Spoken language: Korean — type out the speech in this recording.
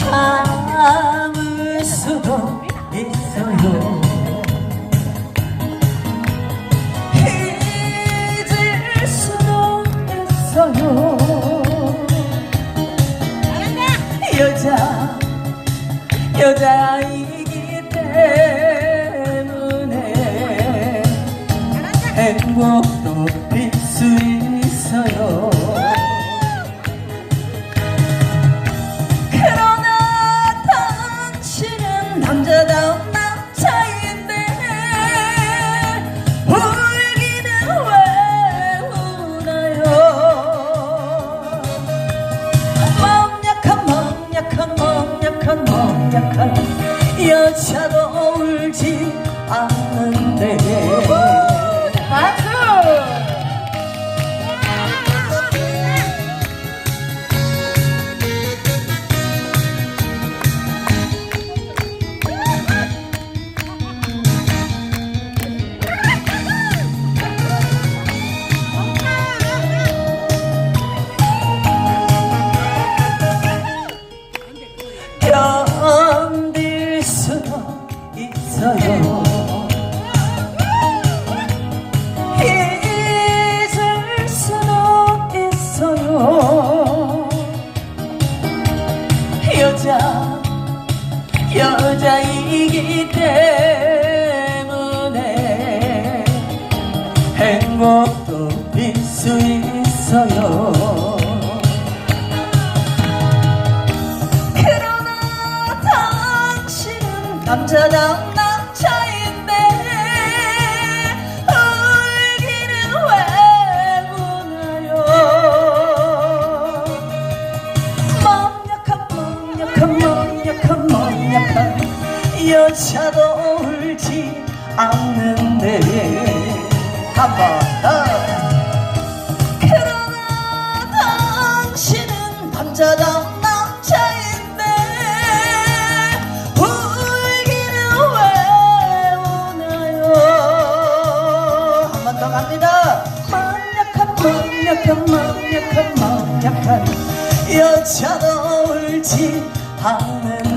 참을 수도 있어요. 잊을 수도 있어요. 여자 여자이기 때문에 행복 약한 여자도 울지 않는데 여자이기 때문에 행복도 빌 수 있어요. 그러나 당신은 남자다 여자도 울지 않는데. 한번 더 그러나 당신은 남자다운 남자인데 울기는 왜 우나요? 한 번 더 갑니다. 마음 약한 마음 약한 여자도 울지 않는